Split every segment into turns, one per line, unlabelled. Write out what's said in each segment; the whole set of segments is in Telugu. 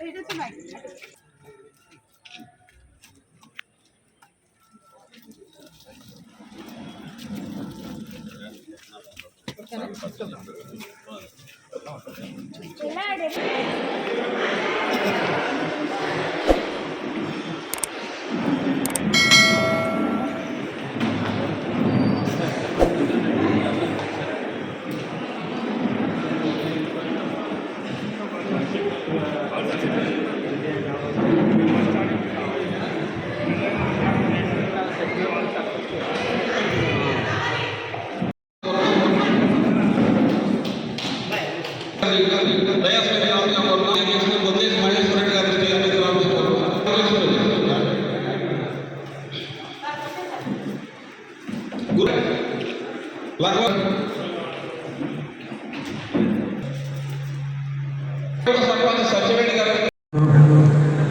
এইটা তো নাই Claro.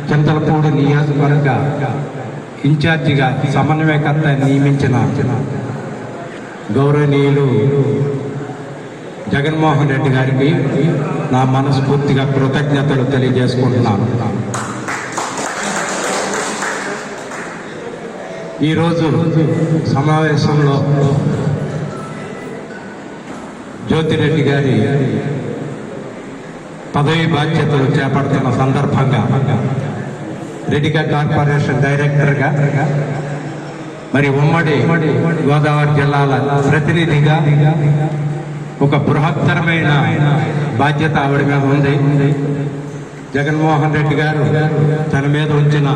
చింతలపూడి నియోజకవర్గ ఇన్ఛార్జిగా సమన్వయకర్త నియమించిన గౌరవనీయులు జగన్మోహన్ రెడ్డి గారికి నా మనస్ఫూర్తిగా కృతజ్ఞతలు తెలియజేసుకుంటున్నాను. ఈరోజు సమావేశంలో జ్యోతిరెడ్డి గారి పదవి బాధ్యతలు చేపడుతున్న సందర్భంగా రెడ్డిగా కార్పొరేషన్ డైరెక్టర్గా మరి ఉమ్మడి గోదావరి జిల్లాల ప్రతినిధిగా ఒక బృహత్తరమైన బాధ్యత ఆవిడ మీద ఉంది. జగన్మోహన్ రెడ్డి గారు తన మీద ఉంచిన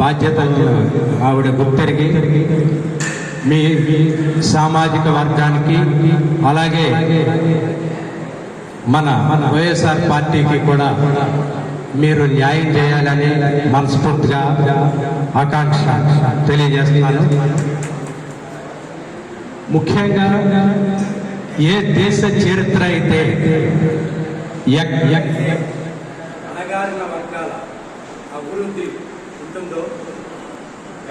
బాధ్యత ఆవిడ గుర్తెరిగి మీ సామాజిక వర్గానికి అలాగే మన వైఎస్ఆర్ పార్టీకి కూడా మీరు న్యాయం చేయాలని మనస్ఫూర్తిగా ఆకాంక్ష తెలియజేస్తున్నాను. ముఖ్యంగా ఏ దేశ చరిత్ర అయితే? ఎక్-
అణగారిన వర్గాల అభివృద్ధి ఉంటుందో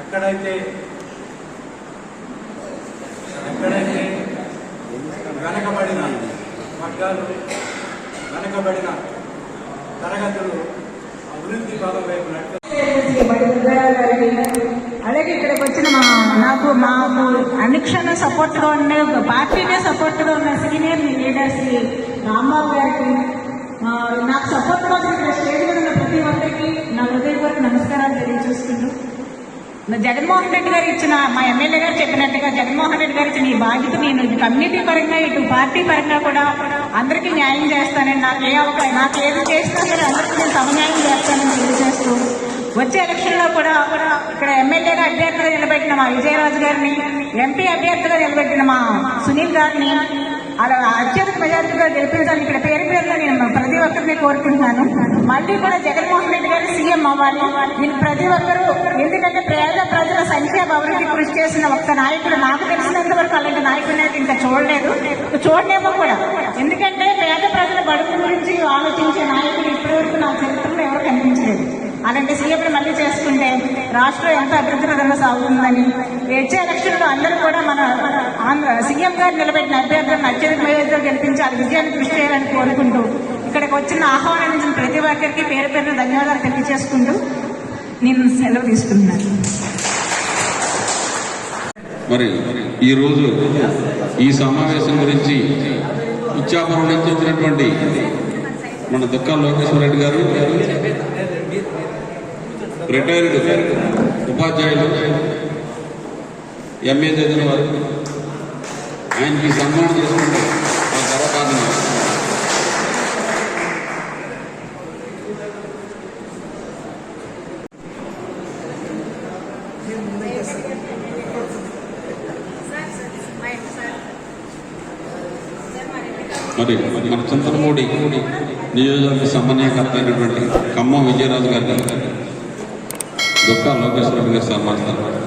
ఎక్కడైతే ఎక్కడైతే వెనకబడిన వర్గాలు వెనకబడిన తరగతులు అభివృద్ధి భాగం వైపు నడుస్తూ
అలాగే ఇక్కడికి వచ్చిన మా నాకు మాకు అనుక్షణ సపోర్ట్గా ఉండే ఒక పార్టీనే సపోర్ట్గా ఉన్న సీనియర్ లీడర్స్ రాంబాబు గారికి నాకు సపోర్ట్ కోసం ఇక్కడ స్టేజ్ ఉన్న ప్రతి ఒక్కరికి నా హృదయపూర్వక నమస్కారాలు తెలియజేసుకుంటూ జగన్మోహన్ రెడ్డి గారు ఇచ్చిన మా ఎమ్మెల్యే గారు చెప్పినట్టుగా జగన్మోహన్ రెడ్డి గారు ఇచ్చిన ఈ బాధ్యత నేను ఇటు కమ్యూనిటీ పరంగా ఇటు పార్టీ పరంగా కూడా అందరికీ న్యాయం చేస్తానని నాకు ఏ అవకాశం నాకు ఏది చేసినా సరే అందరికీ నేను సమన్యాయం చేస్తాను. వచ్చే ఎలక్షన్లో కూడా ఇక్కడ ఎమ్మెల్యేగా అభ్యర్థిగా నిలబెట్టిన మా విజయరాజు గారిని ఎంపీ అభ్యర్థిగా నిలబెట్టిన మా సునీల్ గారిని అలా అత్యధిక మెజార్టీగా గెలిపించాలని ఇక్కడ పేరు పేరులో నేను ప్రతి ఒక్కరిని కోరుకుంటున్నాను. మళ్ళీ కూడా జగన్మోహన్ రెడ్డి గారు సీఎం అవ్వాలి. నేను ప్రతి ఒక్కరూ ఎందుకంటే పేద ప్రజల సంక్షేమ అభివృద్ధి కృషి చేసిన ఒక్క నాయకుడు నాకు తెలిసినంత వరకు అలాంటి నాయకుడిని అయితే ఇంకా చూడలేదు. చూడలేమో కూడా. ఎందుకంటే పేద ప్రజల బడుగు గురించి ఆలోచించే నాయకుడు ఇప్పటివరకు నా చరిత్రలో ఎవరు కనిపించలేదు. అలాంటి సీఎంని మళ్ళీ చేసుకుంటే రాష్ట్రం ఎంత అభివృద్ధి పదంలో సాగుతుందని వచ్చే ఎలక్షన్లో అందరూ కూడా మన ఆంధ్ర సీఎం గారు నిలబెట్టిన అభ్యర్థులను అత్యధిక మేయర్తో గెలిపించాలి విజయాన్ని కృషి చేయాలని కోరుకుంటూ ఇక్కడికి వచ్చిన ఆహ్వానించిన ప్రతి ఒక్కరికి పేరు పేరున ధన్యవాదాలు తెలియజేసుకుంటూ నేను సెలవు తీసుకుంటున్నాను.
మరి ఈరోజు ఈ సమావేశం గురించి ఇచ్చాపురం నుంచి వచ్చినటువంటి మన దుక్కా లోకేశ్వర రెడ్డి గారు రిటైర్డ్ ఉపాధ్యాయులు ఎంఏ చదివిన వారు. ఆయనకి సన్మానం చేసుకుంటే ఆ గర్వకారణం మరి మన చింతలమూడి నియోజకవర్గ సమన్వయకర్త అయినటువంటి ఖమ్మం విజయరాజు గారు దుక్కా లోకేశ్వర రెడ్డి గారు సన్మానిస్తారు